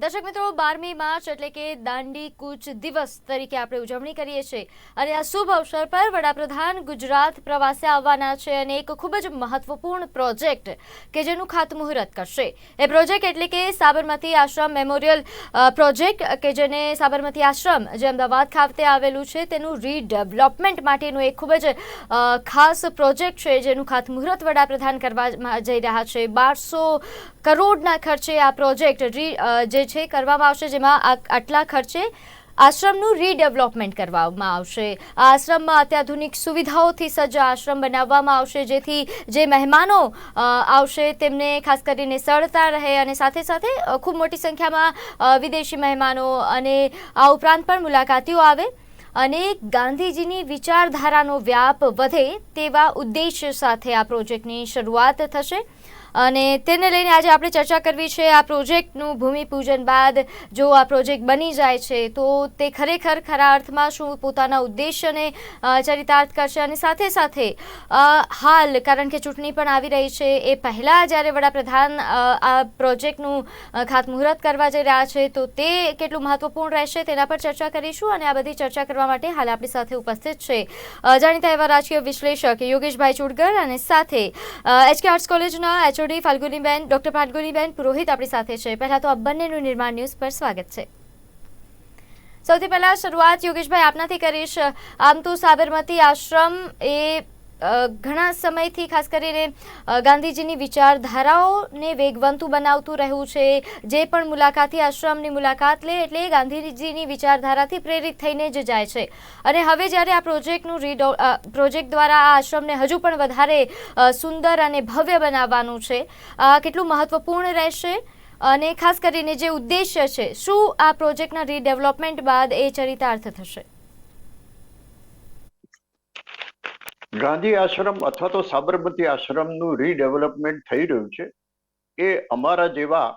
દર્શક મિત્રો બારમી માર્ચ એટલે કે દાંડી કૂચ દિવસ તરીકે આપણે ઉજવણી કરીએ છીએ. અને આ શુભ અવસર પર વડાપ્રધાન ગુજરાત પ્રવાસે આવવાના છે અને એક ખૂબ જ મહત્વપૂર્ણ પ્રોજેક્ટ કે જેનું ખાતમુહૂર્ત કરશે. એ પ્રોજેક્ટ એટલે કે સાબરમતી આશ્રમ મેમોરિયલ પ્રોજેક્ટ કે જેને સાબરમતી આશ્રમ જે અમદાવાદ ખાતે આવેલું છે તેનું રીડેવલપમેન્ટ માટેનું એક ખૂબ જ ખાસ પ્રોજેક્ટ છે જેનું ખાતમુહૂર્ત વડાપ્રધાન કરવા જઈ રહ્યા છે. બારસો કરોડના ખર્ચે આ પ્રોજેક્ટ અ, છે કરવામાં આવશે, જેમાં આટલા ખર્ચે આશ્રમનું રીડેવલપમેન્ટ કરવામાં આવશે. આ આશ્રમમાં અત્યાધુનિક સુવિધાઓથી સજ્જ આશ્રમ બનાવવામાં આવશે, જેથી જે મહેમાનો આવશે તેમને ખાસ કરીને સરળતા રહે અને સાથે સાથે ખૂબ મોટી સંખ્યામાં વિદેશી મહેમાનો અને આ ઉપરાંત પણ મુલાકાતીઓ આવે. અને ગાંધીજીની વિચારધારાનો વ્યાપ વધે તેવા ઉદ્દેશ્ય સાથે આ પ્રોજેક્ટની શરૂઆત થશે. અને તેને લઈને આજે આપણે ચર્ચા કરવી છે આ પ્રોજેક્ટનું ભૂમિપૂજન બાદ જો આ પ્રોજેક્ટ બની જાય છે, તો તે ખરેખર ખરા અર્થમાં શું પોતાના ઉદ્દેશ્યને ચરિતાર્થ કરશે અને સાથે સાથે હાલ કારણ કે ચૂંટણી પણ આવી રહી છે, એ પહેલાં જ્યારે વડાપ્રધાન આ પ્રોજેક્ટનું ખાતમુહૂર્ત કરવા જઈ રહ્યા છે, તો તે કેટલું મહત્વપૂર્ણ રહેશે તેના પર ચર્ચા કરીશું અને આ બધી ચર્ચા કરવા માટે હાલ આપણી સાથે ઉપસ્થિત છે જાણીતા એવા રાજકીય વિશ્લેષક યોગેશભાઈ ચુડગર અને સાથે એચકે આર્ટ્સ કોલેજના એચઓડી ફાલ્ગુનીબેન, ડોક્ટર ફાલ્ગુનીબેન, પુરોહિત આપણી સાથે છે. પહેલા તો આ બંનેનું નિર્માણ ન્યૂઝ પર સ્વાગત છે. સૌથી પહેલા શરૂઆત યોગેશભાઈ આપનાથી કરીશ. આમ તો સાબરમતી આશ્રમ એ ઘણા સમયથી ખાસ કરીને ગાંધીજીની વિચારધારાઓને વેગવંતું બનાવતું રહ્યું છે. જે પણ મુલાકાતી આશ્રમની મુલાકાત લે એટલે ગાંધીજીની વિચારધારાથી પ્રેરિત થઈને જ જાય છે. અને હવે જ્યારે આ પ્રોજેક્ટનું રીડો પ્રોજેક્ટ દ્વારા આ આશ્રમને હજુ પણ વધારે સુંદર અને ભવ્ય બનાવવાનું છે કેટલું મહત્વપૂર્ણ રહેશે? અને ખાસ કરીને જે ઉદ્દેશ્ય છે, શું આ પ્રોજેક્ટના રીડેવલપમેન્ટ બાદ એ ચરિતાર્થ થશે? ગાંધી આશ્રમ અથવા તો સાબરમતી આશ્રમનું રીડેવલપમેન્ટ થઈ રહ્યું છે. એ અમારા જેવા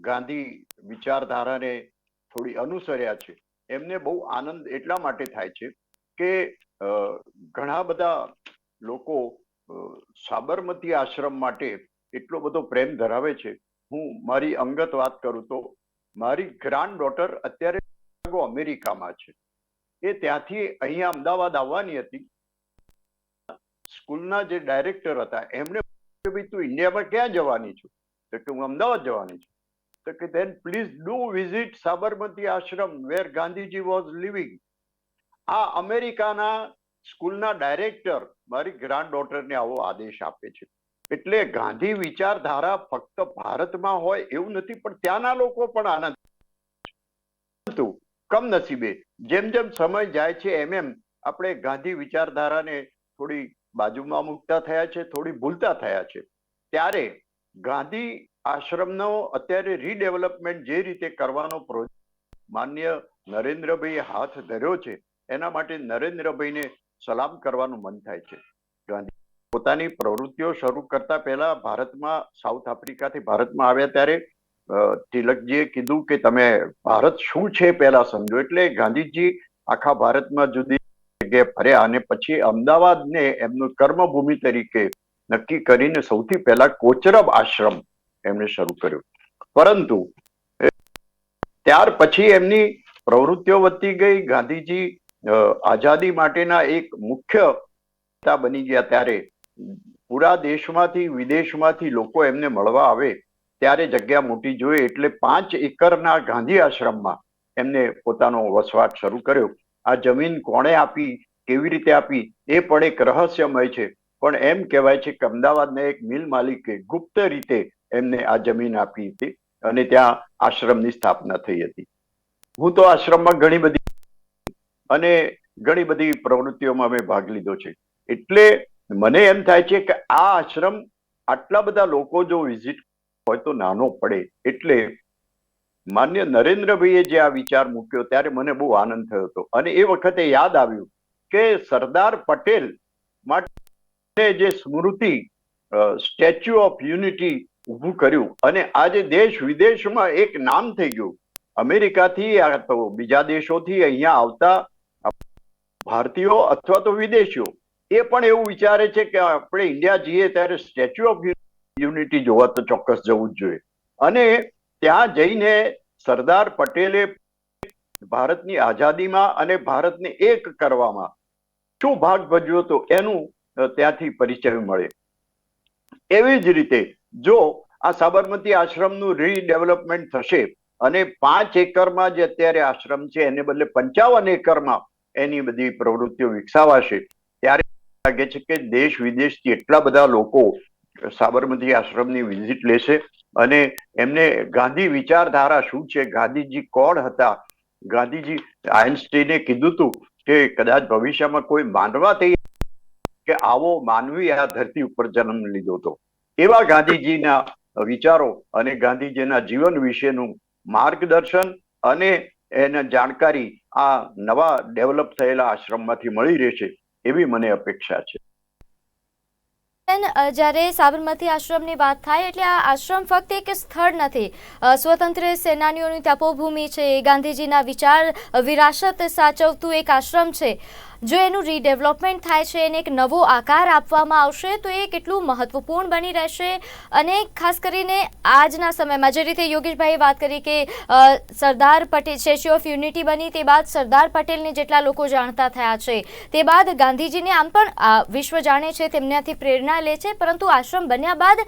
ગાંધી વિચારધારાને થોડી અનુસર્યા છે. એમને બહુ આનંદ એટલા માટે થાય છે કે ઘણા બધા લોકો સાબરમતી આશ્રમ માટે એટલો બધો પ્રેમ ધરાવે છે. હું મારી અંગત વાત કરું તો, મારી ગ્રાન્ડ ડોટર અત્યારે અમેરિકામાં છે. એ ત્યાંથી અહીંયા અમદાવાદ આવવાની હતી. સ્કૂલના જે ડાયરેક્ટર હતા ભાઈ, તું ઇન્ડિયામાં ક્યાં જવાની છું? તો કે, હું અમદાવાદ જવાની છું. તો કે then please do visit Sabarmati Ashram where Gandhiji was living આ અમેરિકાના સ્કૂલના ડાયરેક્ટર મારી ગ્રાન્ડ ડોટરને આવો આદેશ આપે છે. એટલે ગાંધી વિચારધારા ફક્ત ભારતમાં હોય એવું નથી, પણ ત્યાંના લોકો પણ આનંદ કમનસીબે જેમ જેમ સમય જાય છે, એમ એમ આપણે ગાંધી વિચારધારાને થોડી બાજુમાં મૂકતા થયા છે, થોડી ભૂલતા થયા છે. ત્યારે ગાંધી આશ્રમનો અત્યારે રીડેવલપમેન્ટ જે રીતે કરવાનો પ્રોજેક્ટ માન્ય નરેન્દ્રભાઈએ હાથ ધર્યો છે, એના માટે નરેન્દ્રભાઈને સલામ કરવાનું મન થાય છે. ગાંધી પોતાની પ્રવૃત્તિઓ શરૂ કરતા પહેલા ભારતમાં, સાઉથ આફ્રિકાથી ભારતમાં આવ્યા ત્યારે તિલકજીએ કીધું કે તમે ભારત શું છે પહેલા સમજો. એટલે ગાંધીજી આખા ભારતમાં જુદી જગ્યાએ ફર્યા અને પછી અમદાવાદને એમનું કર્મભૂમિ તરીકે નક્કી કરીને સૌથી પહેલા કોચરબ આશ્રમ એમણે શરૂ કર્યો. પરંતુ ત્યાર પછી એમની પ્રવૃત્તિઓ વધતી ગઈ. ગાંધીજી આઝાદી માટેના એક મુખ્ય નેતા બની ગયા. ત્યારે પૂરા દેશમાંથી વિદેશમાંથી લોકો એમને મળવા આવે. ત્યારે જગ્યા મોટી જોઈએ એટલે પાંચ એકરના ગાંધી આશ્રમમાં એમને પોતાનો વસવાટ શરૂ કર્યો. આ જમીન કોણે આપી, કેવી રીતે આપી, એ પણ એક રહસ્યમય છે. પણ એમ કહેવાય છે કે અમદાવાદના એક મિલ માલિકે ગુપ્ત રીતે એમને આ જમીન આપી હતી અને ત્યાં આશ્રમની સ્થાપના થઈ હતી. હું તો આશ્રમમાં ઘણી બધી અને ઘણી બધી પ્રવૃત્તિઓમાં મેં ભાગ લીધો છે. એટલે મને એમ થાય છે કે આ આશ્રમ આટલા બધા લોકો જો વિઝિટ હોય તો નાનો પડે. એટલે માન્ય નરેન્દ્રભાઈએ જે આ વિચાર મૂક્યો ત્યારે મને બહુ આનંદ થયો હતો. અને એ વખતે યાદ આવ્યું કે સરદાર પટેલ માટે જે સ્મૃતિ સ્ટેચ્યુ ઓફ યુનિટી ઊભું કર્યું અને આજે દેશ વિદેશમાં એક નામ થઈ ગયું. અમેરિકાથી તો બીજા દેશોથી અહીંયા આવતા ભારતીયો અથવા તો વિદેશીઓ. એ પણ એવું વિચારે છે કે આપણે ઇન્ડિયા જઈએ ત્યારે સ્ટેચ્યુ ઓફ યુનિટી જોવા તો ચોક્કસ જવું જ જોઈએ. અને ત્યાં જઈને સરદાર પટેલે ભારતની આઝાદીમાં અને ભારતને એક કરવામાં શું ભાગ ભજવ્યો હતો એનું ત્યાંથી પરિચય મળે. એવી જ રીતે જો આ સાબરમતી આશ્રમનું રીડેવલપમેન્ટ થશે અને પાંચ એકરમાં જે અત્યારે આશ્રમ છે એને બદલે પંચાવન એકરમાં એની બધી પ્રવૃત્તિઓ વિકસાવાશે, ત્યારે લાગે છે કે દેશ વિદેશથી એટલા બધા લોકો સાબરમતી આશ્રમની વિઝિટ લેશે અને એમને ગાંધી વિચારધારા શું છે? ગાંધીજી કોણ હતા? ગાંધીજી આઈન્સ્ટીને કીધું હતું કે કદાચ ભવિષ્યમાં કોઈ માનવા થઈ કે આવો માનવી આ ધરતી ઉપર જન્મ લીધો હતો. એવા ગાંધીજીના વિચારો અને ગાંધીજીના જીવન વિશેનું માર્ગદર્શન અને એને જાણકારી આ નવા ડેવલપ થયેલા આશ્રમમાંથી મળી રહેશે એવી મને અપેક્ષા છે. જ્યારે સાબરમતી આશ્રમની વાત થાય એટલે આ આશ્રમ ફક્ત એક સ્થળ નથી. સ્વતંત્ર સેનાનીઓની તપોભૂમિ છે. ગાંધીજીના વિચાર વિરાસત સાચવતું એક આશ્રમ છે. જો એનું રીડેવલપમેન્ટ થાય છે, એને એક નવો આકાર આપવામાં આવશે, તો એ કેટલું મહત્વપૂર્ણ બની રહેશે? અને ખાસ કરીને આજના સમયમાં, જે રીતે યોગેશભાઈએ વાત કરી કે Sardar Patel Statue of Unity બની, તે બાદ સરદાર પટેલને જેટલા લોકો જાણતા થયા છે, તે બાદ ગાંધીજીને આમ પણ વિશ્વ જાણે છે તેમનાથી પ્રેરણા લે છે, પરંતુ આશ્રમ બન્યા બાદ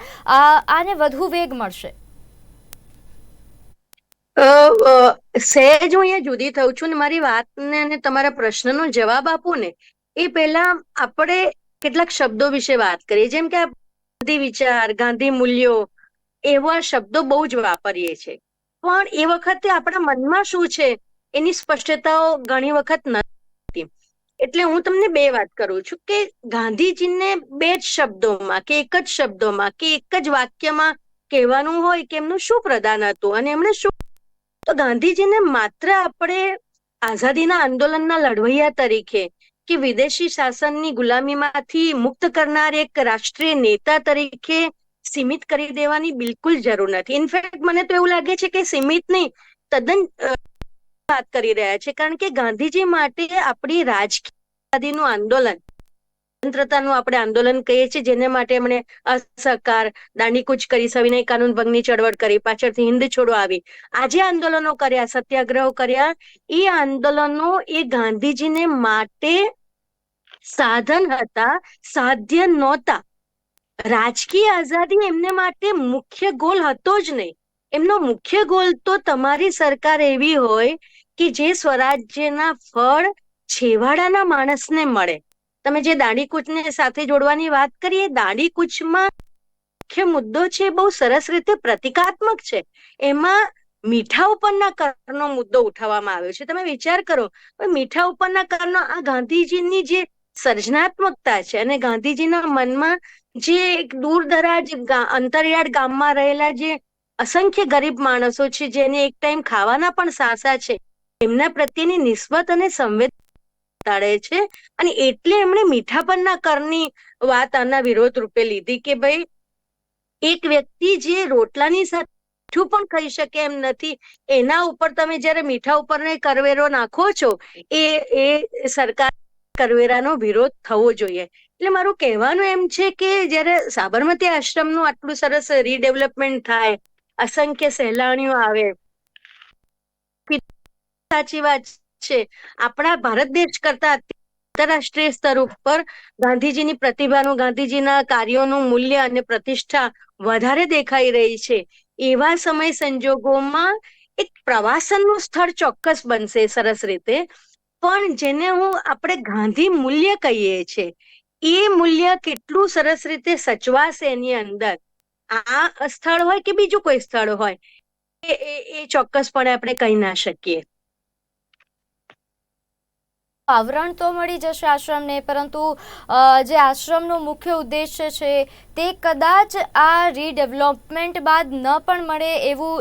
આને વધુ વેગ મળશે. અ, સહેજ હું અહીંયા જુદી થઉં છું ને મારી વાતને અને તમારા પ્રશ્નનો જવાબ આપું ને એ પહેલા આપણે કેટલાક શબ્દો વિશે વાત કરીએ. જેમ કે ગાંધી વિચાર ગાંધી મૂલ્યો એવા શબ્દો બહુ જ વાપરીએ છીએ. પણ એ વખતે આપણા મનમાં શું છે? એની સ્પષ્ટતાઓ ઘણી વખત નથી એટલે હું તમને બે વાત કરું છું કે ગાંધીજીને બે જ શબ્દોમાં કે એક જ શબ્દોમાં કે એક જ વાક્યમાં કહેવાનું હોય કે એમનું શું પ્રદાન હતું અને એમણે શું તો ગાંધીજીને માત્ર આપણે આઝાદીના આંદોલનના લડવૈયા તરીકે કે વિદેશી શાસનની ગુલામીમાંથી મુક્ત કરનાર એક રાષ્ટ્રીય નેતા તરીકે સીમિત કરી દેવાની બિલકુલ જરૂર નથી. ઇનફેક્ટ મને તો એવું લાગે છે કે સીમિત નહીં, તદ્દન વાત કરી રહ્યા છે. કારણ કે ગાંધીજી માટે આપણી રાજકીય આઝાદીનું આંદોલન સ્વતંત્રતાનું આપણે આંદોલન કહીએ છીએ, જેને માટે એમણે અસહકાર, દાંડીકૂચ કરી, સવિનય કાનૂન ભંગની ચળવળ કરી, પાછળથી હિન્દ છોડો આવી. આજે આંદોલનો કર્યા, સત્યાગ્રહો કર્યા. એ આંદોલનો એ ગાંધીજીને માટે સાધન હતા, સાધ્ય નહોતા. રાજકીય આઝાદી એમને માટે મુખ્ય ગોલ હતો જ નહીં. એમનો મુખ્ય ગોલ તો તમારી સરકાર એવી હોય કે જે સ્વરાજ્યના ફળ છેવાડાના માણસને મળે. તમે જે દાંડીકૂચને સાથે જોડવાની વાત કરીએ દાંડી દાંડીકૂચમાં મુખ્ય મુદ્દો છે બહુ સરસ રીતે પ્રતિકાત્મક છે. એમાં મીઠા ઉપરના કરનો મુદ્દો ઉઠાવવામાં આવ્યો છે. તમે વિચાર કરો મીઠા ઉપરના કરનો આ ગાંધીજીની જે સર્જનાત્મકતા છે અને ગાંધીજીના મનમાં જે એક દૂર દરાજ અંતરિયાળ ગામમાં રહેલા જે અસંખ્ય ગરીબ માણસો છે, જેને એક ટાઈમ ખાવાના પણ સાસા છે, એમના પ્રત્યેની નિસ્બત અને સંવેદ બતાડે છે. અને એટલે એમણે મીઠાપનના કરની વાત આના વિરોધ રૂપે લીધી કે ભાઈ, એક વ્યક્તિ જે રોટલાની સાથે મીઠું પણ ખાઈ શકે એમ નથી, એના ઉપર તમે જ્યારે મીઠા ઉપર કરવેરો નાખો છો, એ એ સરકાર કરવેરાનો વિરોધ થવો જોઈએ. એટલે મારું કહેવાનું એમ છે કે જ્યારે સાબરમતી આશ્રમનું આટલું સરસ રીડેવલપમેન્ટ થાય, અસંખ્ય સહેલાણીઓ આવે, સાચી વાત છે. આપણા ભારત દેશ કરતા આંતરરાષ્ટ્રીય સ્તર ઉપર ગાંધીજીની પ્રતિભાનું, ગાંધીજીના કાર્યોનું મૂલ્ય અને પ્રતિષ્ઠા વધારે દેખાઈ રહી છે. એવા સમય સંજોગોમાં એક પ્રવાસનનું સ્થળ ચોક્કસ બનશે સરસ રીતે. પણ જેને હું આપણે ગાંધી મૂલ્ય કહીએ છીએ એ મૂલ્ય કેટલું સરસ રીતે સચવાશે એની અંદર? આ સ્થળ હોય કે બીજું કોઈ સ્થળ હોય? એ ચોક્કસપણે આપણે કહી ના શકીએ. આવરણ તો મળી જશે આશ્રમને, પરંતુ જે આશ્રમનો મુખ્ય ઉદ્દેશ્ય છે તે કદાચ આ રીડેવલપમેન્ટ બાદ ન પણ મળે એવું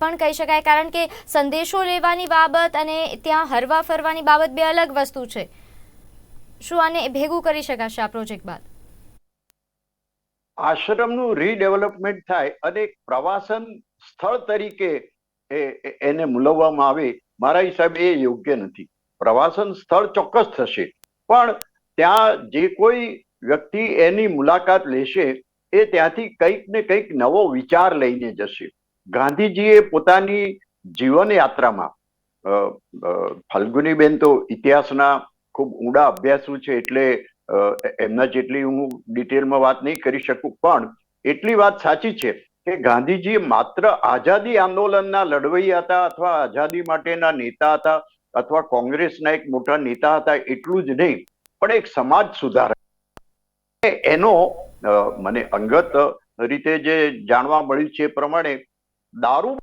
પણ કહી શકાય. કારણ કે સંદેશો લેવાની બાબત અને ત્યાં હરવા ફરવાની બાબત બે અલગ વસ્તુ છે. શું આને ભેગું કરી શકાશે આ પ્રોજેક્ટ બાદ? આશ્રમનું રીડેવલપમેન્ટ થાય અને પ્રવાસન સ્થળ તરીકે એને મૂલવવામાં આવે, મારા હિસાબે એ યોગ્ય નથી. પ્રવાસન સ્થળ ચોક્કસ થશે. પણ ત્યાં જે કોઈ વ્યક્તિ એની મુલાકાત લેશે, એ ત્યાંથી કંઈક ને કંઈક નવો વિચાર લઈને જશે. ગાંધીજીએ પોતાની જીવન યાત્રામાં ફલ્ગુનીબેન તો ઇતિહાસના ખૂબ ઊંડા અભ્યાસુ છે એટલે એમના જેટલી હું ડિટેલમાં વાત નહીં કરી શકું, પણ એટલી વાત સાચી છે કે ગાંધીજી માત્ર આઝાદી આંદોલનના લડવૈયા હતા અથવા આઝાદી માટેના નેતા હતા અથવા કોંગ્રેસના એક મોટા નેતા હતા, એટલું જ નહીં, પણ એક સમાજ સુધારક. એનો મને અંગત રીતે જે જાણવા મળ્યું છે એ પ્રમાણે દારૂ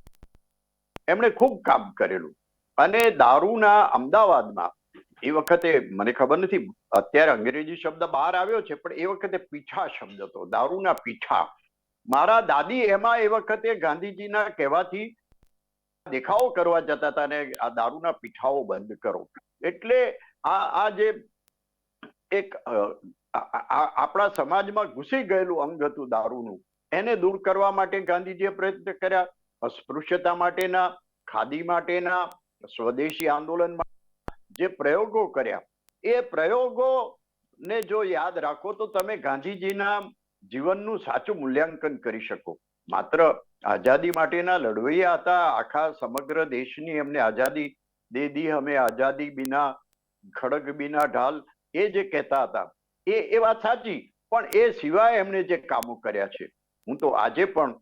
એમણે ખૂબ કામ કરેલું. અને દારૂના અમદાવાદમાં એ વખતે, મને ખબર નથી, અત્યારે અંગ્રેજી શબ્દ બહાર આવ્યો છે, પણ એ વખતે પીછા શબ્દ હતો, દારૂના પીઠા. મારા દાદી એમાં એ વખતે ગાંધીજીના કહેવાથી દેખાવો કરવા જતા હતા અને આ દારૂના પીઠાઓ બંધ કરો. એટલે આ આ જે એક આપણા સમાજમાં ઘૂસી ગયેલું અંગ હતું દારૂનું, એને દૂર કરવા માટે ગાંધીજીએ પ્રયત્ન કર્યા. અસ્પૃશ્યતા માટેના, ખાદી માટેના, સ્વદેશી આંદોલન જે પ્રયોગો કર્યા. એ પ્રયોગો ને જો યાદ રાખો તો તમે ગાંધીજીના જીવનનું સાચું મૂલ્યાંકન કરી શકો. માત્ર આઝાદી માટેના લડવૈયા હતા. આખા સમગ્ર દેશની એમને આઝાદી દે દી. હમે આઝાદી બિના ખડગ બિના ઢાલ એ જે કહેતા હતા, એ એ વાત સાચી. પણ એ સિવાય એમણે જે કામો કર્યા છે, હું તો આજે પણ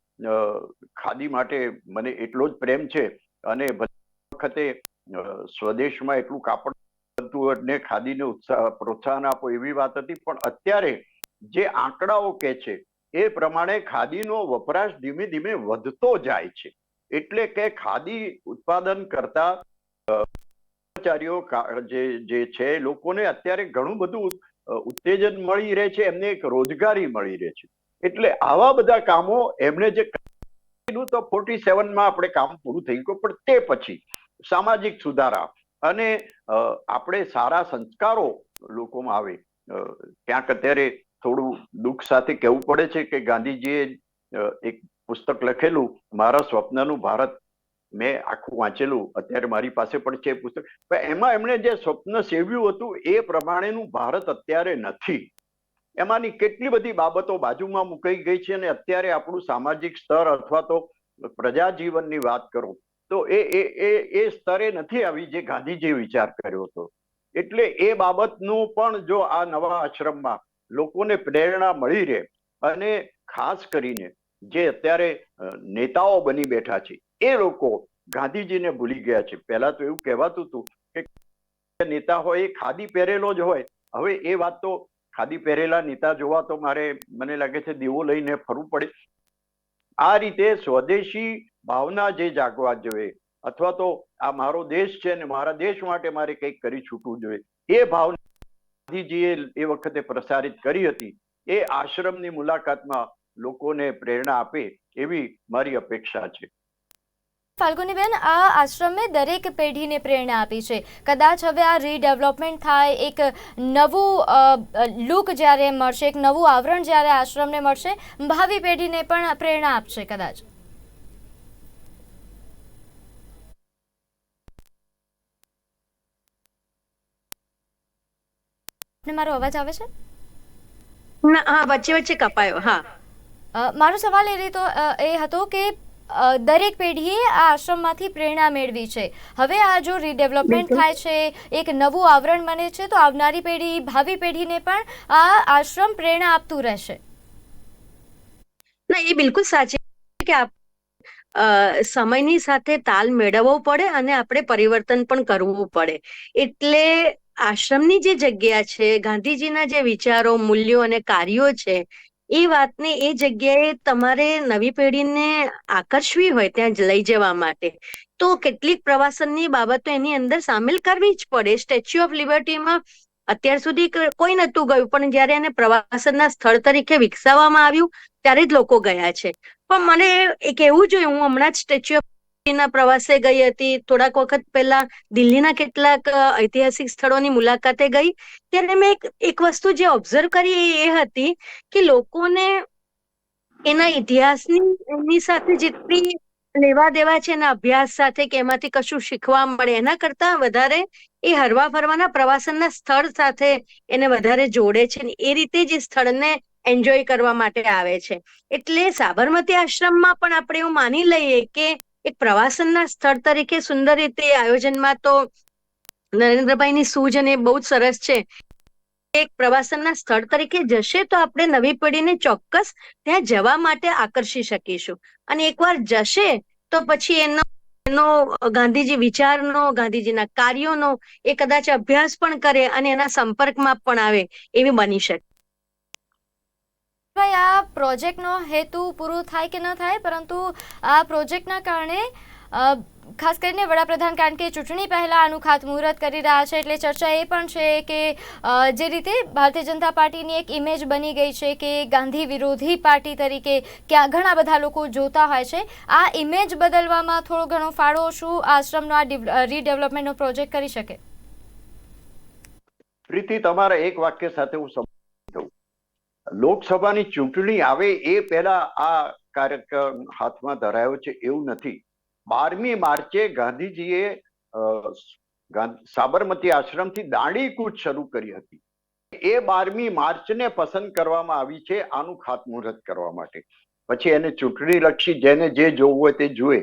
ખાદી માટે મને એટલો જ પ્રેમ છે. અને વખતે સ્વદેશમાં એટલું કાપડ બનતું અને ખાદીને ઉત્સાહ, પ્રોત્સાહન આપો એવી વાત હતી. પણ અત્યારે જે આંકડાઓ કે છે એ પ્રમાણે ખાદીનો વપરાશ ધીમે ધીમે વધતો જાય છે. એટલે કે ખાદી ઉત્પાદન કરતા કર્મચારીઓ જે જે છે, લોકોને અત્યારે ઘણું બધું ઉત્તેજન મળી રહે છે, એમને એક રોજગારી મળી રહે છે. એટલે આવા બધા કામો એમણે જે તો ફોર્ટી સેવનમાં આપણે કામ પૂરું થઈ ગયું, પણ તે પછી સામાજિક સુધારા અને આપણે સારા સંસ્કારો લોકોમાં આવે. ક્યાંક અત્યારે થોડું દુઃખ સાથે કહેવું પડે છે કે ગાંધીજીએ એક પુસ્તક લખેલું, મારા સ્વપ્નનું ભારત. મેં આખું વાંચેલું, અત્યારે મારી પાસે પણ છે પુસ્તક. એમાં એમણે જે સ્વપ્ન સેવ્યું હતું એ પ્રમાણેનું ભારત અત્યારે નથી. એમાંની કેટલી બધી બાબતો બાજુમાં મુકાઈ ગઈ છે અને અત્યારે આપણું સામાજિક સ્તર અથવા તો પ્રજા જીવનની વાત કરો, તો એ એ એ એ સ્તરે નથી આવી જે ગાંધીજીએ વિચાર કર્યો હતો. એટલે એ બાબતનું પણ જો આ નવા આશ્રમમાં લોકોને પ્રેરણા મળી રહે અને ખાસ કરીને જે અત્યારે નેતાઓ બની બેઠા છે, એ લોકો ગાંધીજીને ભૂલી ગયા છે. પહેલા તો એવું કહેવાતું હતું કે નેતા હોય એ ખાદી પહેરેલો જ હોય. હવે એ વાત તો ખાદી પહેરેલા નેતા જોવા તો મારે, મને લાગે છે દીવો લઈને ફરવું પડે. આ રીતે સ્વદેશી ભાવના જે જાગવા જોઈએ, અથવા તો આ મારો દેશ છે ને મારા દેશ માટે મારે કંઈક કરી છૂટવું જોઈએ, એ ભાવના ગાંધીજીએ એ વખતે પ્રસારિત કરી હતી. એ આશ્રમની મુલાકાતમાં લોકોને પ્રેરણા આપે એવી મારી અપેક્ષા છે. ફાલ્ગુનીબેન, આ આશ્રમે દરેક પેઢીને પ્રેરણા આપી છે. કદાચ હવે આ રીડેવલપમેન્ટ થાય, એક નવું લુક જ્યારે મળશે, એક નવું આવરણ જ્યારે આશ્રમને મળશે, ભાવિ પેઢીને પણ પ્રેરણા આપશે કદાચ. આપને મારો અવાજ આવે છે? ના હા વચ્ચે વચ્ચે કપાયો હા. મારો સવાલ એ રીતો એ હતો કે દરેક પેઢીએ આ આશ્રમમાંથી પ્રેરણા મેળવી છે. હવે આ જો રીડેવલપમેન્ટ થાય છે એક નવું આવરણ બને છે તો આવનારી પેઢી ભાવિ પેઢીને પણ આ આશ્રમ પ્રેરણા આપતું રહેશે. ના એ બિલકુલ સાચી છે કે આપ સમયની સાથે તાલ મેળવવો પડે અને આપણે પરિવર્તન પણ કરવું પડે. એટલે આશ્રમની જે જગ્યા છે, ગાંધીજીના જે વિચારો, મૂલ્યો અને કાર્યો છે, એ વાતને એ જગ્યાએ તમારે નવી પેઢીને આકર્ષવી હોય ત્યાં જ લઈ જવા માટે. તો કેટલીક પ્રવાસનની બાબતો એની અંદર સામેલ કરવી જ પડે. સ્ટેચ્યુ ઓફ લિબર્ટીમાં અત્યાર સુધી કોઈ નતું ગયું, પણ જ્યારે એને પ્રવાસનના સ્થળ તરીકે વિકસાવવામાં આવ્યું, ત્યારે જ લોકો ગયા છે. પણ મને એક એવું જોયું, હું હમણાં જ સ્ટેચ્યુ ઓફ ના પ્રવાસે ગઈ હતી. થોડાક વખત પહેલા દિલ્હીના કેટલાક ઐતિહાસિક સ્થળોની મુલાકાતે ગઈ. ત્યારે મેં એક વસ્તુ જે ઓબ્ઝર્વ કરી એ હતી કે લોકોને એના ઇતિહાસની, એની સાથે જેટલી લેવા દેવા છે એના અભ્યાસ સાથે કે એમાંથી કશું શીખવા મળે, એના કરતા વધારે એ હરવા ફરવાના પ્રવાસનના સ્થળ સાથે એને વધારે જોડે છે એ રીતે જ સ્થળને એન્જોય કરવા માટે આવે છે. એટલે સાબરમતી આશ્રમમાં પણ આપણે એવું માની લઈએ કે એક પ્રવાસનના સ્થળ તરીકે સુંદર રીતે આયોજનમાં તો નરેન્દ્રભાઈની સૂઝ અને બહુ જ સરસ છે. એક પ્રવાસનના સ્થળ તરીકે જશે તો આપણે નવી પેઢીને ચોક્કસ ત્યાં જવા માટે આકર્ષી શકીશું. અને એકવાર જશે તો પછી એનો એનો ગાંધીજી વિચારનો, ગાંધીજીના કાર્યોનો એ કદાચ અભ્યાસ પણ કરે અને એના સંપર્કમાં પણ આવે એવી બની શકે. ભાઈ, આ પ્રોજેક્ટનો હેતુ પૂરું થાય કે ન થાય? પરંતુ આ પ્રોજેક્ટના કારણે ખાસ કરીને વડાપ્રધાન કારણ કે ચૂંટણી પહેલા આનું ખાતમુહૂર્ત કરી રહ્યા છે, એટલે ચર્ચા એ પણ છે કે જે રીતે ભારતીય જનતા પાર્ટીની એક ઇમેજ બની ગઈ છે કે ગાંધી વિરોધી પાર્ટી તરીકે ક્યાં, ઘણા બધા લોકો જોતા હોય છે. આ ઇમેજ બદલવામાં થોડો ઘણો ફાળો શું આશ્રમનો આ રીડેવલપમેન્ટનો પ્રોજેક્ટ કરી શકે? પ્રીતિ, તમારા એક વાક્ય સાથે હું લોકસભાની ચૂંટણી આવે એ પહેલા આ કાર્યક્રમ હાથમાં ધરાયો છે એવું નથી. બારમી માર્ચે ગાંધીજીએ સાબરમતી આશ્રમથી દાંડી કૂચ શરૂ કરી હતી. એ બારમી માર્ચને પસંદ કરવામાં આવી છે આનું ખાતમુહૂર્ત કરવા માટે. પછી એને ચૂંટણી લક્ષી જેને જે જોવું હોય તે જુએ.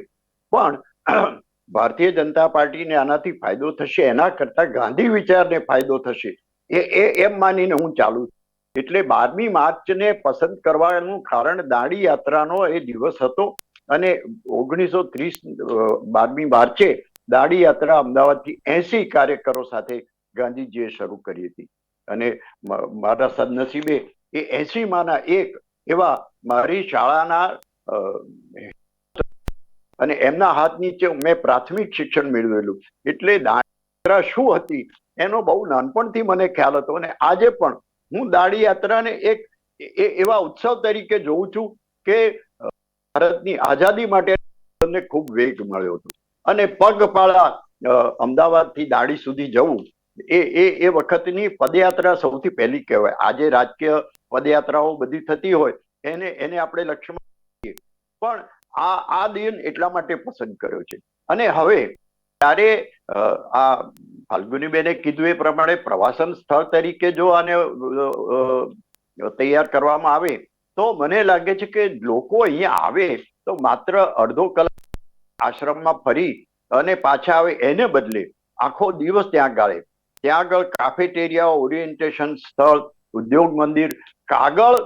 પણ ભારતીય જનતા પાર્ટીને આનાથી ફાયદો થશે, એના કરતા ગાંધી વિચારને ફાયદો થશે. એ એ, એમ માનીને હું ચાલુ છું. એટલે બારમી માર્ચને પસંદ કરવાનું કારણ દાંડી યાત્રાનો એ દિવસ હતો. અને ઓગણીસો ત્રીસ બારમી માર્ચે દાંડી યાત્રા અમદાવાદથી એસી કાર્યકરો સાથે ગાંધીજીએ શરૂ કરી હતી. અને મારા સદનસીબે એ એસી માના એક એવા મારી શાળાના અને એમના હાથ નીચે મેં પ્રાથમિક શિક્ષણ મેળવેલું. એટલે દાંડી યાત્રા શું હતી એનો બહુ નાનપણથી મને ખ્યાલ હતો અને આજે પણ હું દાંડી યાત્રાને એક એવા ઉત્સવ તરીકે જોઉં છું કે ભારતની આઝાદી માટે તમને ખૂબ વેગ મળ્યો હતો. અને પગપાળા અમદાવાદથી દાંડી સુધી જવું, એ એ એ વખતની પદયાત્રા સૌથી પહેલી કહેવાય. આજે રાજકીય પદયાત્રાઓ બધી થતી હોય, એને એને આપણે લક્ષ્યમાં પણ આ આ દિન એટલા માટે પસંદ કર્યો છે. અને હવે, ત્યારે આ ફાલ્ગુનીબેને કીધું એ પ્રમાણે પ્રવાસન સ્થળ તરીકે જો આને તૈયાર કરવામાં આવે, તો મને લાગે છે કે લોકો અહીંયા આવે તો માત્ર અડધો કલાક આશ્રમમાં ફરી અને પાછા આવે એને બદલે આખો દિવસ ત્યાં ગાળે. ત્યાં આગળ કાફેટેરિયા ઓરિએન્ટેશન સ્થળ, ઉદ્યોગ મંદિર, કાગળ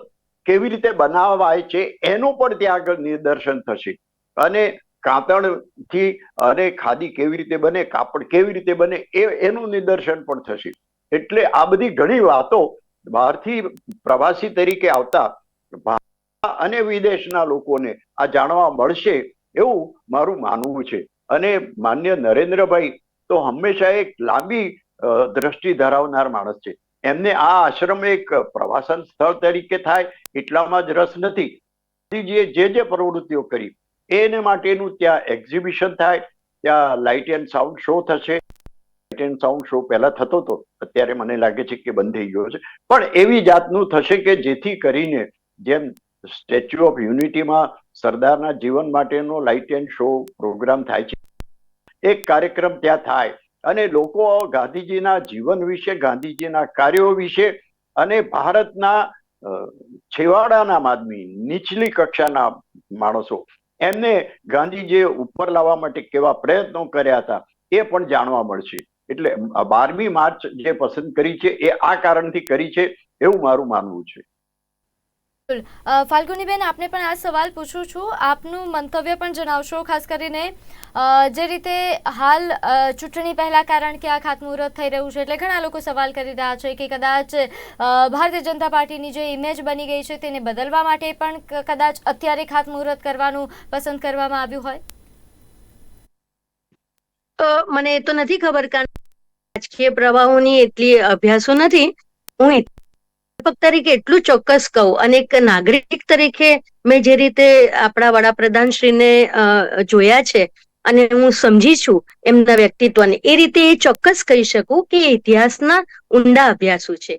કેવી રીતે બનાવાય છે એનું પણ ત્યાં આગળ નિદર્શન થશે. અને કાતણથી અને ખાદી કેવી રીતે બને, કાપડ કેવી રીતે બને, એ એનું નિદર્શન પણ થશે. એટલે આ બધી ઘણી વાતો બહારથી પ્રવાસી તરીકે આવતા અને વિદેશના લોકોને આ જાણવા મળશે એવું મારું માનવું છે. અને માન્ય નરેન્દ્રભાઈ તો હંમેશા એક લાંબી દ્રષ્ટિ ધરાવનાર માણસ છે. એમને આ આશ્રમ એક પ્રવાસન સ્થળ તરીકે થાય, એટલામાં જ રસ નથી. જે જે પ્રવૃત્તિઓ કરી એને માટેનું ત્યાં એક્ઝિબિશન થાય. ત્યાં લાઇટ એન્ડ સાઉન્ડ શો થશે. લાઇટ એન્ડ સાઉન્ડ શો પહેલા થતો હતો અત્યારે મને લાગે છે કે બંધ થઈ ગયો છે. પણ એવી જાતનું થશે કે જેથી કરીને જેમ સ્ટેચ્યુ ઓફ યુનિટીમાં સરદારના જીવન માટેનો લાઇટ એન્ડ શો પ્રોગ્રામ થાય છે. એક કાર્યક્રમ ત્યાં થાય. અને લોકો ગાંધીજીના જીવન વિશે, ગાંધીજીના કાર્યો વિશે અને ભારતના છેવાડાના આદમી નીચલી કક્ષાના માણસો એમને ગાંધીજીએ ઉપર લાવવા માટે કેવા પ્રયત્નો કર્યા હતા, એ પણ જાણવા મળશે. એટલે બારમી માર્ચ જે પસંદ કરી છે, એ આ કારણથી કરી છે, એવું મારું માનવું છે. ફાલ્ગુનીબેન, આપને પણ આ સવાલ પૂછું છું. આપનું મંતવ્ય પણ જણાવશો, ખાસ કરીને જે રીતે હાલ ચૂંટણી પહેલાં કારણ કે આ ખાતમુહૂર્ત થઈ રહ્યું છે એટલે ઘણા લોકો સવાલ કરી રહ્યા છે કે કદાચ ભારતીય જનતા પાર્ટીની જે ઇમેજ બની ગઈ છે તેને બદલવા માટે પણ કદાચ અત્યારે ખાતમુહૂર્ત કરવાનું પસંદ કરવામાં આવ્યું હોય? તો મને એ તો નથી ખબર કારણ રાજકીય પ્રવાહોની એટલી અભ્યાસો નથી. હું અધ્યાપક તરીકે એટલું ચોક્કસ કહું અને એક નાગરિક તરીકે મેં જે રીતે આપણા વડાપ્રધાન શ્રીને જોયા છે અને હું સમજી છું એમના વ્યક્તિત્વને, એ રીતે એ ચોક્કસ કહી શકું કે ઇતિહાસના ઊંડા અભ્યાસુ છે.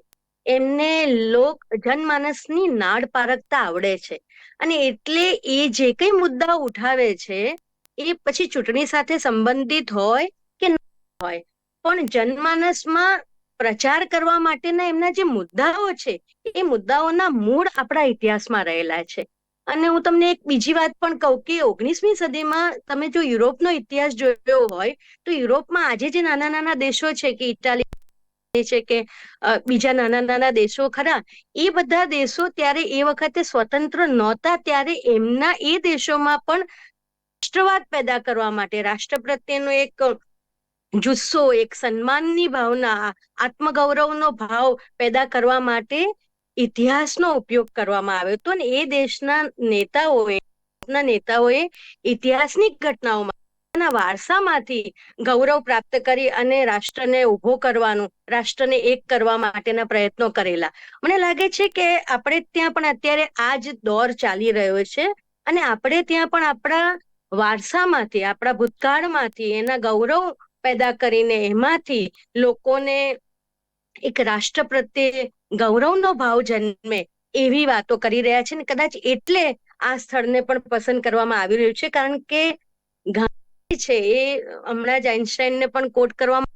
એમને લોક જનમાનસની નાડ પારખતા આવડે છે અને એટલે એ જે કઈ મુદ્દાઓ ઉઠાવે છે એ પછી ચૂંટણી સાથે સંબંધિત હોય કે ન હોય. પણ જનમાનસમાં પ્રચાર કરવા માટેના એમના જે મુદ્દાઓ છે, એ મુદ્દાઓના મૂળ આપણા ઇતિહાસમાં રહેલા છે. અને હું તમને એક બીજી વાત પણ કહું કે ઓગણીસમી સદીમાં તમે જો યુરોપનો ઇતિહાસ જોયો હોય, તો યુરોપમાં આજે જે નાના નાના દેશો છે કે ઇટાલી છે કે બીજા નાના નાના દેશો ખરા, એ બધા દેશો ત્યારે એ વખતે સ્વતંત્ર નહોતા, ત્યારે એમના એ દેશોમાં પણ રાષ્ટ્રવાદ પેદા કરવા માટે રાષ્ટ્ર પ્રત્યેનો એક જુસ્સો એક સન્માનની ભાવના, આત્મગૌરવનો ભાવ પેદા કરવા માટે ઇતિહાસનો ઉપયોગ કરવામાં આવ્યો હતો અને એ દેશના નેતાઓએ ના નેતાઓએ ઇતિહાસની ઘટનાઓમાં વારસામાંથી ગૌરવ પ્રાપ્ત કરી અને રાષ્ટ્રને ઊભો કરવાનું, રાષ્ટ્રને એક કરવા માટેના પ્રયત્નો કરેલા. મને લાગે છે કે આપણે ત્યાં પણ અત્યારે આ જ દોર ચાલી રહ્યો છે અને આપણે ત્યાં પણ આપણા વારસામાંથી, આપણા ભૂતકાળમાંથી એના ગૌરવ પેદા કરીને એમાંથી લોકોને એક રાષ્ટ્ર પ્રત્યે ગૌરવનો ભાવ જન્મે એવી વાતો કરી રહ્યા છે ને કદાચ એટલે આ સ્થળને પણ પસંદ કરવામાં આવી રહ્યું છે, કારણ કે ગાંધી છે એ હમણાં જ આઈન્સ્ટાઈનને પણ કોટ કરવામાં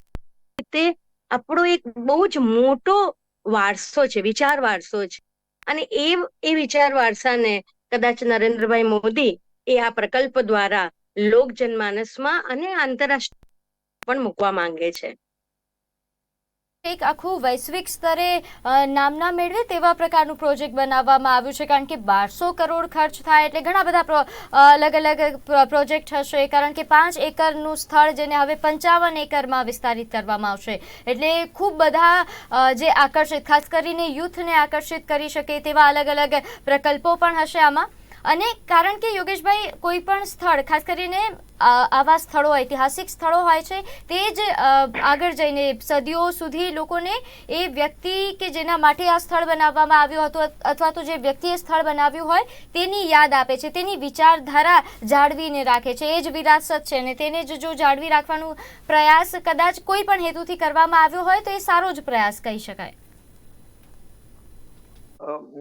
તે આપણો એક બહુ જ મોટો વારસો છે, વિચાર વારસો છે. અને એ એ વિચાર વારસાને કદાચ નરેન્દ્રભાઈ મોદી એ આ પ્રકલ્પ દ્વારા લોક જનમાનસમાં અને આંતરરાષ્ટ્રીય પણ મૂકવા માંગે છે. એક આખું વૈશ્વિક સ્તરે નામના મેળવે તેવા પ્રકારનું પ્રોજેક્ટ બનાવવામાં આવ્યું છે, કારણ કે બારસો કરોડ ખર્ચ થાય એટલે ઘણા બધા અલગ અલગ પ્રોજેક્ટ હશે, કારણ કે પાંચ એકરનું સ્થળ જેને હવે પંચાવન એકરમાં વિસ્તારિત કરવામાં આવશે. એટલે ખૂબ બધા જે આકર્ષિત, ખાસ કરીને યુથને આકર્ષિત કરી શકે તેવા અલગ અલગ પ્રકલ્પો પણ હશે આમાં. અને કારણ કે યોગેશભાઈ કોઈ પણ સ્થળ, ખાસ કરીને આવા સ્થળો, ઐતિહાસિક સ્થળો હોય છે, તે જ આગળ જઈને, સદીઓ સુધી લોકોને એ વ્યક્તિ કે જેના માટે આ સ્થળ બનાવવામાં આવ્યું હતું અથવા તો જે વ્યક્તિએ સ્થળ બનાવ્યું હોય, તેની યાદ આપે છે, તેની વિચારધારા જાળવીને રાખે છે. એ જ વિરાસત છે અને તેને જ જો જાળવી રાખવાનો પ્રયાસ કદાચ કોઈ પણ હેતુથી કરવામાં આવ્યો હોય, તો એ સારો જ પ્રયાસ કહી શકાય.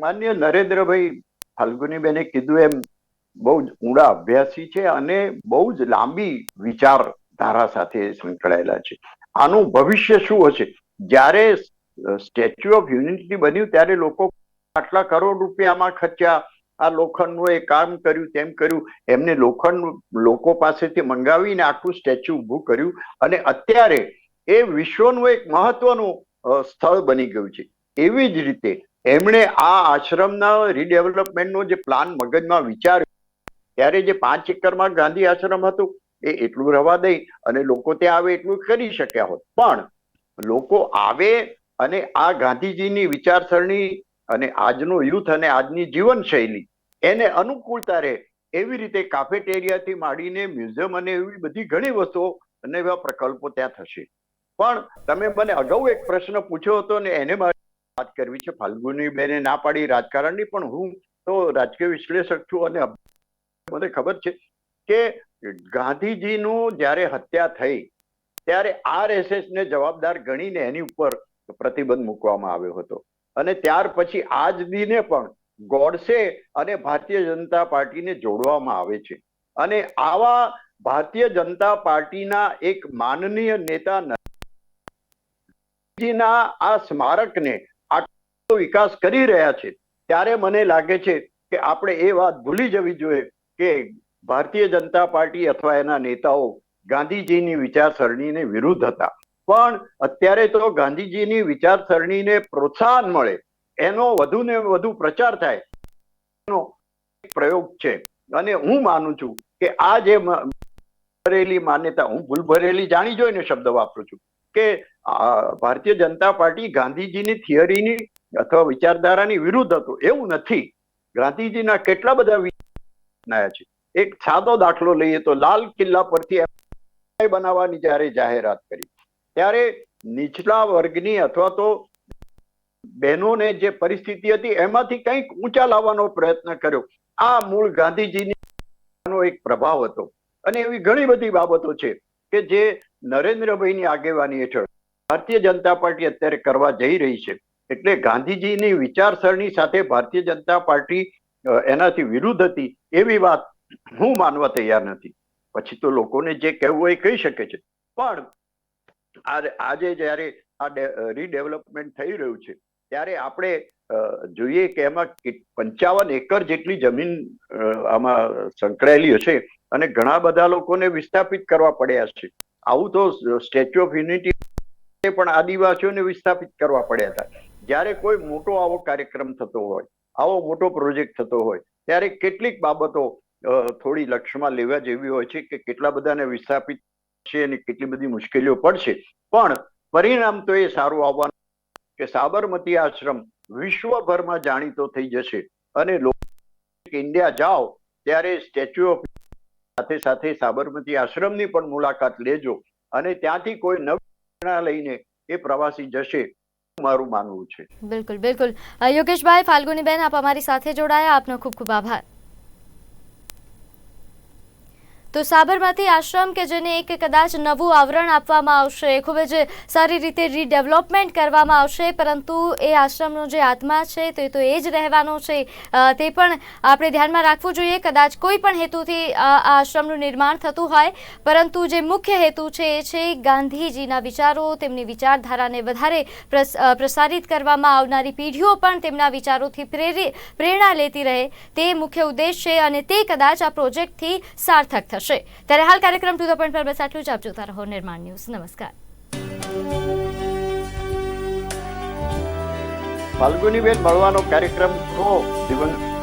માન્ય નરેન્દ્રભાઈ ફાલ્ગુનીબેને કીધું એમ, બહુ જ ઊંડા અભ્યાસી છે અને બહુ જ લાંબી વિચારધારા સાથે સંકળાયેલા છે. આનું ભવિષ્ય શું હશે? જ્યારે સ્ટેચ્યુ ઓફ યુનિટી બન્યું, ત્યારે લોકો આટલા કરોડ રૂપિયામાં ખર્ચ્યા આ લોખંડનું એ કામ કર્યું, તેમ કર્યું. એમને લોખંડ લોકો પાસેથી મંગાવીને આખું સ્ટેચ્યુ ઊભું કર્યું. અને અત્યારે એ વિશ્વનું એક મહત્વનું સ્થળ બની ગયું છે. એવી જ રીતે એમણે આ આશ્રમના રીડેવલપમેન્ટનો જે પ્લાન મગજમાં વિચાર્યો, ત્યારે જે પાંચ એકરમાં ગાંધી આશ્રમ હતું, એ એટલું રવા દઈ અને લોકો ત્યાં આવે એટલું કરી શક્યા હોત. પણ લોકો આવે અને આ ગાંધીજીની વિચારસરણી અને આજનો યુથ અને આજની જીવનશૈલી એને અનુકૂળતા રહે એવી રીતે કાફેટેરિયાથી માંડીને મ્યુઝિયમ અને એવી બધી ઘણી વસ્તુઓ અને એવા પ્રકલ્પો ત્યાં થશે. પણ તમે મને અગાઉ એક પ્રશ્ન પૂછ્યો હતો ને એને વાત કરવી છે, ફાલ્ગુની બેને ના પાડી રાજકારણની, પણ હું તો રાજકીય વિશ્લેષક છું અને મને ખબર છે કે ગાંધીજીનું જ્યારે હત્યા થઈ, ત્યારે આરએસએસ ને જવાબદાર ગણીને એની ઉપર પ્રતિબંધ મૂકવામાં આવ્યો હતો. અને ત્યાર પછી આજ દિને પણ ગોડસે અને ભારતીય જનતા પાર્ટીને જોડવામાં આવે છે. અને આવા ભારતીય જનતા પાર્ટીના એક માનનીય નેતા આ સ્મારકને વિકાસ કરી રહ્યા છે. ત્યારે મને લાગે છે કે આપણે એ વાત ભૂલી જવી જોઈએ કે ભારતીય જનતા પાર્ટી અથવા એના નેતાઓ ગાંધીજીની વિચારસરણીને વિરુદ્ધ હતા. પણ અત્યારે તો ગાંધીજીની વિચારસરણીને પ્રોત્સાહન મળે. એનો વધુ ને વધુ પ્રચાર થાય. એનો પ્રયોગ છે. અને હું માનું છું કે આ જે ભરેલી માન્યતા, હું ભૂલ ભરેલી જાણી જોઈને શબ્દ વાપરું છું કે ભારતીય જનતા પાર્ટી ગાંધીજીની થિયરીની અથવા વિચારધારાની વિરુદ્ધ હતું. એવું નથી. ગાંધીજીના કેટલા બધા વિચાર છે. એક સાદો દાખલો લઈએ તો લાલ કિલ્લા પરથી બનાવવાની જ્યારે જાહેરાત કરી, ત્યારે નીચલા વર્ગની અથવા તો બહેનોને જે પરિસ્થિતિ હતી એમાંથી કંઈક ઊંચા લાવવાનો પ્રયત્ન કર્યો. આ મૂળ ગાંધીજીનો એક પ્રભાવ હતો. અને એવી ઘણી બધી બાબતો છે કે જે નરેન્દ્રભાઈની આગેવાની હેઠળ ભારતીય જનતા પાર્ટી અત્યારે કરવા જઈ રહી છે. એટલે ગાંધીજીની વિચારસરણી સાથે ભારતીય જનતા પાર્ટી એનાથી વિરુદ્ધ હતી એવી વાત હું માનવા તૈયાર નથી. પછી તો લોકોને જે કહેવું એ કહી શકે છે. પણ આજે જ્યારે આ રીડેવલપમેન્ટ થઈ રહ્યું છે, ત્યારે આપણે જોઈએ કે એમાં પંચાવન એકર જેટલી જમીન આમાં સંકળાયેલી હશે અને ઘણા બધા લોકોને વિસ્થાપિત કરવા પડ્યા છે. આવું તો સ્ટેચ્યુ ઓફ યુનિટી પણ આદિવાસીઓને વિસ્થાપિત કરવા પડ્યા હતા. જ્યારે કોઈ મોટો આવો કાર્યક્રમ થતો હોય, આવો મોટો પ્રોજેક્ટ થતો હોય, ત્યારે કેટલીક બાબતો થોડી લક્ષ્યમાં લેવા જેવી હોય છે કે કેટલા બધાને વિસ્થાપિત છે અને કેટલી બધી મુશ્કેલીઓ પડશે. પણ પરિણામ તો એ સારું આવવાનું કે સાબરમતી આશ્રમ વિશ્વભરમાં જાણીતો થઈ જશે અને લોકો ઇન્ડિયા જાઓ ત્યારે સ્ટેચ્યુ ઓફ સાથે સાથે સાબરમતી આશ્રમની પણ મુલાકાત લેજો અને ત્યાંથી કોઈ નવી લઈને એ પ્રવાસી જશે. મારું માનવું છે. બિલકુલ બિલકુલ. યોગેશભાઈ, ફાલ્ગુનીબેન, આપ અમારી સાથે જોડાયા. આપનો ખૂબ ખૂબ આભાર. તો સાબરમતી આશ્રમ કે જેને એક કદાચ નવું આવરણ આપવામાં આવશે, ખૂબ જ સારી રીતે રીડેવલપમેન્ટ કરવામાં આવશે, પરંતુ એ આશ્રમનો જે આત્મા છે તે તો એ જ રહેવાનો છે. તે પણ આપણે ધ્યાનમાં રાખવું જોઈએ. કદાચ કોઈ પણ હેતુથી આ આશ્રમનું નિર્માણ થતું હોય, પરંતુ જે મુખ્ય હેતુ છે એ છે ગાંધીજીના વિચારો, તેમની વિચારધારાને વધારે પ્રસ- પ્રસારિત કરવામાં આવનારી પેઢીઓ પણ તેમના વિચારોથી પ્રેરી, પ્રેરણા લેતી રહે. તે મુખ્ય ઉદ્દેશ છે અને તે કદાચ આ પ્રોજેક્ટથી સાર્થક થશે ત્યારે હાલ કાર્યક્રમ ટુ ધ પોઈન્ટ પર બસ આટલું જ. આપ જોતા રહો નિર્માણ ન્યૂઝ. નમસ્કાર. ફાલ્ગુનીબેન મળવાનો કાર્યક્રમ તો દિવંગત